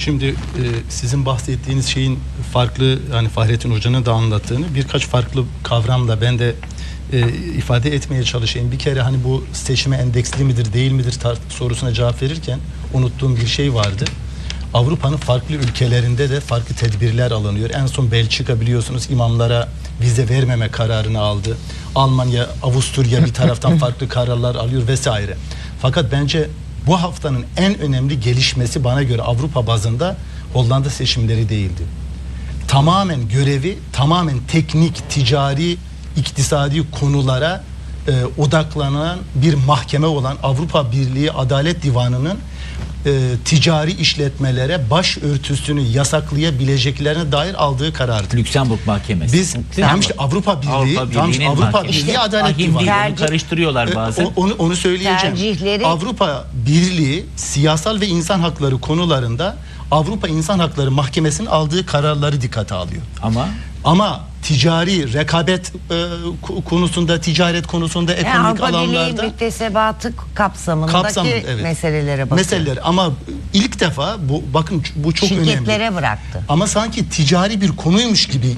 Şimdi e, sizin bahsettiğiniz şeyin farklı hani Fahrettin Hoca'nın da anlattığını birkaç farklı kavramla ben de e, ifade etmeye çalışayım. Bir kere hani bu seçime endeksli midir değil midir sorusuna cevap verirken unuttuğum bir şey vardı. Avrupa'nın farklı ülkelerinde de farklı tedbirler alınıyor. En son Belçika biliyorsunuz imamlara vize vermeme kararını aldı. Almanya, Avusturya bir taraftan farklı kararlar alıyor vesaire. Fakat bence bu haftanın en önemli gelişmesi bana göre Avrupa bazında Hollanda seçimleri değildi. Tamamen görevi tamamen teknik, ticari, iktisadi konulara e, odaklanan bir mahkeme olan Avrupa Birliği Adalet Divanı'nın e, ticari işletmelere başörtüsünü yasaklayabileceklerine dair aldığı karardı. Lüksemburg Mahkemesi. Biz tam işte Avrupa Birliği, Avrupa tam işte Avrupa mahkemesi. Birliği İşte Adalet Ahim Divanı. değil, onu Tercih- karıştırıyorlar E, bazen. o- Onu, onu söyleyeceğim. Tercihleri- Avrupa Birliği siyasal ve insan hakları konularında Avrupa İnsan Hakları Mahkemesi'nin aldığı kararları dikkate alıyor. Ama Ama ticari rekabet e, konusunda, ticaret konusunda, Yani ekonomik Avrupa Birliği alanlarda müktesebatı kapsamındaki kapsamında evet. meselelere bakıyor. Meseleler ama ilk defa bu bakın bu çok Şirketlere önemli. bıraktı. Ama sanki ticari bir konuymuş gibi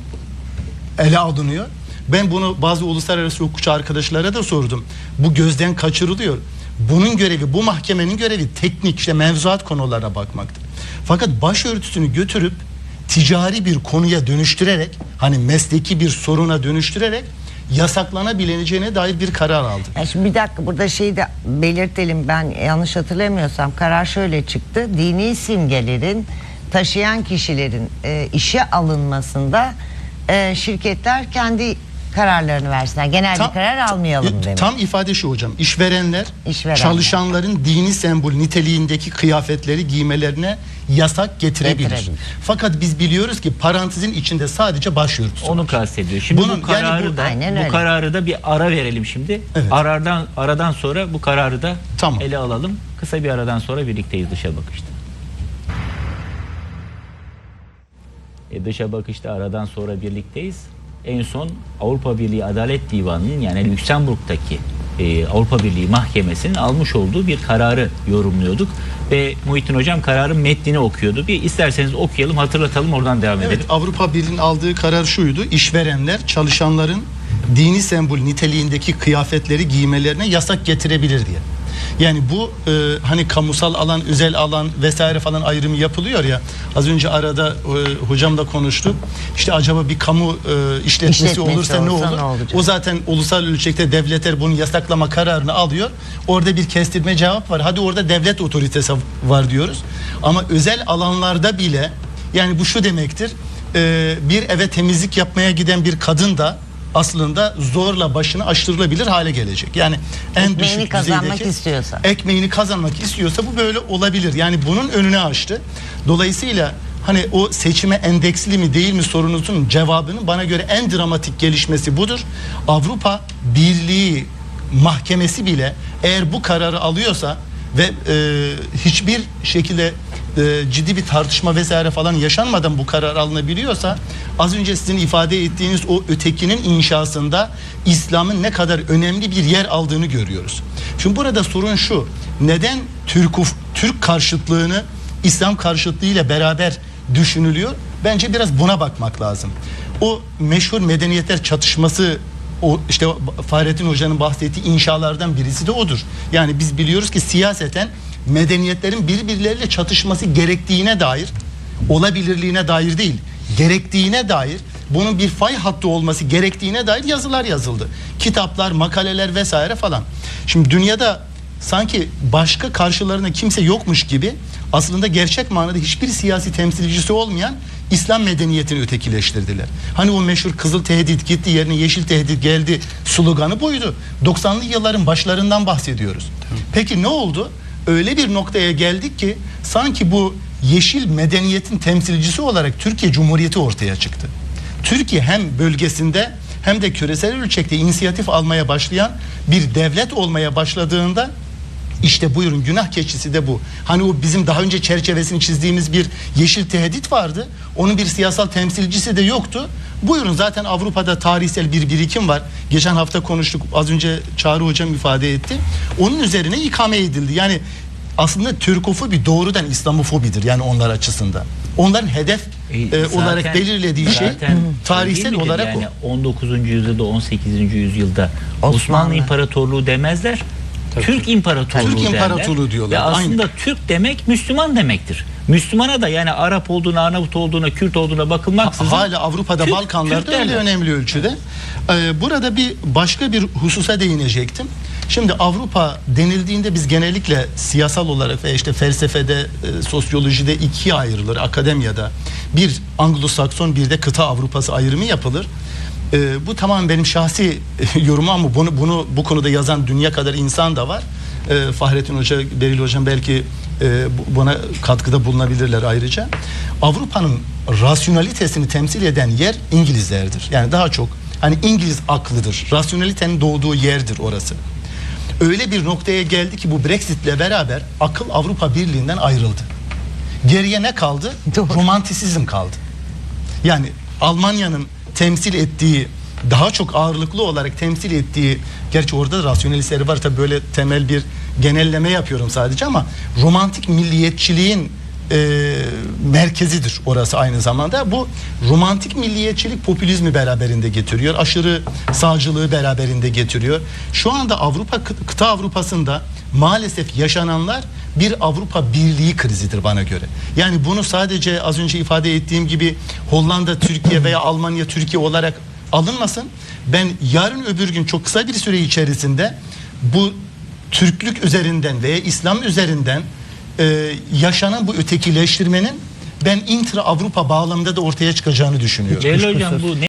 ele alınıyor. Ben bunu bazı uluslararası hukukçu arkadaşlara da sordum. Bu gözden kaçırılıyor. Bunun görevi, bu mahkemenin görevi teknik işte mevzuat konulara bakmaktır. Fakat başörtüsünü götürüp ticari bir konuya dönüştürerek hani mesleki bir soruna dönüştürerek yasaklanabileceğine dair bir karar aldı. Ya şimdi bir dakika burada şeyi de belirtelim ben yanlış hatırlamıyorsam karar şöyle çıktı. Dini simgelerin taşıyan kişilerin e, işe alınmasında e, şirketler kendi kararlarını versinler. Genel bir karar almayalım e, demek. Tam ifade şu hocam. İşverenler, İşverenler. çalışanların dini sembol niteliğindeki kıyafetleri giymelerine yasak getirebilir. Getirebilir. Fakat biz biliyoruz ki parantezin içinde sadece başörtüsü. onu kastediyor. Şimdi Bunun- bu kararı yani bu- da Aynen bu öyle. kararı da bir ara verelim şimdi. Evet. Aradan aradan sonra bu kararı da Tamam. ele alalım. Kısa bir aradan sonra birlikteyiz dışa bakışta. E, dışa bakışta aradan sonra birlikteyiz. En son Avrupa Birliği Adalet Divanı'nın yani Lüksemburg'daki e, Avrupa Birliği Mahkemesi'nin almış olduğu bir kararı yorumluyorduk. Ve Muhittin Hocam kararın metnini okuyordu. Bir isterseniz okuyalım, hatırlatalım, oradan devam edelim. Evet, Avrupa Birliği'nin aldığı karar şuydu. İşverenler çalışanların dini sembol niteliğindeki kıyafetleri giymelerine yasak getirebilir diye. Yani bu e, hani kamusal alan, özel alan vesaire falan ayrımı yapılıyor ya. Az önce arada e, hocamla konuştuk. İşte acaba bir kamu e, işletmesi, İşletmesi olursa ne olsa olur? ne olacak? o zaten ulusal ölçekte devletler bunun yasaklama kararını alıyor. Orada bir kestirme cevap var. Hadi orada devlet otoritesi var diyoruz. Ama özel alanlarda bile yani bu şu demektir. e, bir eve temizlik yapmaya giden bir kadın da aslında zorla başını aştırılabilir hale gelecek. Yani en Ekmeğini düşük kazanmak istiyorsa. ekmeğini kazanmak istiyorsa bu böyle olabilir. Yani bunun önüne açtı. Dolayısıyla hani o seçime endeksli mi değil mi sorunuzun cevabının bana göre en dramatik gelişmesi budur. Avrupa Birliği mahkemesi bile eğer bu kararı alıyorsa ve e, hiçbir şekilde e, ciddi bir tartışma vesaire falan yaşanmadan bu karar alınabiliyorsa az önce sizin ifade ettiğiniz o ötekinin inşasında İslam'ın ne kadar önemli bir yer aldığını görüyoruz. Şimdi burada sorun şu. Neden Türk Türk karşıtlığını İslam karşıtlığıyla beraber düşünülüyor? Bence biraz buna bakmak lazım. O meşhur medeniyetler çatışması o işte Fahrettin Hoca'nın bahsettiği inşalardan birisi de odur. Yani biz biliyoruz ki siyaseten medeniyetlerin birbirleriyle çatışması gerektiğine dair, olabilirliğine dair değil, gerektiğine dair bunun bir fay hattı olması gerektiğine dair yazılar yazıldı. Kitaplar, makaleler vesaire falan. Şimdi dünyada sanki başka karşılarına kimse yokmuş gibi aslında gerçek manada hiçbir siyasi temsilcisi olmayan İslam medeniyetini ötekileştirdiler. Hani o meşhur kızıl tehdit gitti yerine yeşil tehdit geldi sloganı buydu. 90'lı yılların başlarından bahsediyoruz. Peki ne oldu? Öyle bir noktaya geldik ki sanki bu yeşil medeniyetin temsilcisi olarak Türkiye Cumhuriyeti ortaya çıktı. Türkiye hem bölgesinde hem de küresel ölçekte inisiyatif almaya başlayan bir devlet olmaya başladığında işte buyurun günah keçisi de bu. Hani o bizim daha önce çerçevesini çizdiğimiz bir yeşil tehdit vardı. Onun bir siyasal temsilcisi de yoktu. Buyurun zaten Avrupa'da tarihsel bir birikim var. Geçen hafta konuştuk. Az önce Çağrı hocam ifade etti. Onun üzerine ikame edildi. Yani aslında Türkofobi doğrudan İslamofobidir yani onlar açısından. Onların hedef E, e, zaten- olarak belirlediği şey zaten tarihsel olarak yani o. 19. yüzyılda 18. yüzyılda Osmanlı. Osmanlı İmparatorluğu demezler. Türk İmparatorluğu Türk derler. İmparatorluğu diyorlar, Ve aslında Türk demek Müslüman demektir. Müslümana da yani Arap olduğuna, Arnavut olduğuna, Kürt olduğuna bakılmaksızın Hala Avrupa'da Türk- Balkanlarda öyle derler. önemli ölçüde. Ee, burada bir başka bir hususa değinecektim. Şimdi Avrupa denildiğinde biz genellikle siyasal olarak ve işte felsefede, e, sosyolojide ikiye ayrılır. Akademiyada bir Anglo-Sakson bir de kıta Avrupası ayrımı yapılır. Ee, bu tamamen benim şahsi yorumum ama bunu bunu bu konuda yazan dünya kadar insan da var. Ee, Fahrettin Hoca, Beril Hocam belki e, bu- buna katkıda bulunabilirler ayrıca. Avrupa'nın rasyonalitesini temsil eden yer İngilizlerdir. Yani daha çok hani İngiliz aklıdır. Rasyonalitenin doğduğu yerdir orası. Öyle bir noktaya geldi ki bu Brexit'le beraber akıl Avrupa Birliği'nden ayrıldı. Geriye ne kaldı? Doğru. Romantisizm kaldı. Yani Almanya'nın temsil ettiği daha çok ağırlıklı olarak temsil ettiği gerçi orada da rasyonalistleri var tabii böyle temel bir genelleme yapıyorum sadece ama romantik milliyetçiliğin e, merkezidir orası aynı zamanda. Bu romantik milliyetçilik popülizmi beraberinde getiriyor. Aşırı sağcılığı beraberinde getiriyor. Şu anda Avrupa kı- kıta Avrupa'sında maalesef yaşananlar bir Avrupa Birliği krizidir bana göre. Yani bunu sadece az önce ifade ettiğim gibi Hollanda, Türkiye veya Almanya, Türkiye olarak alınmasın. Ben yarın öbür gün çok kısa bir süre içerisinde bu Türklük üzerinden veya İslam üzerinden e, yaşanan bu ötekileştirmenin ben intra Avrupa bağlamında da ortaya çıkacağını düşünüyorum. Celal Hocam bu ne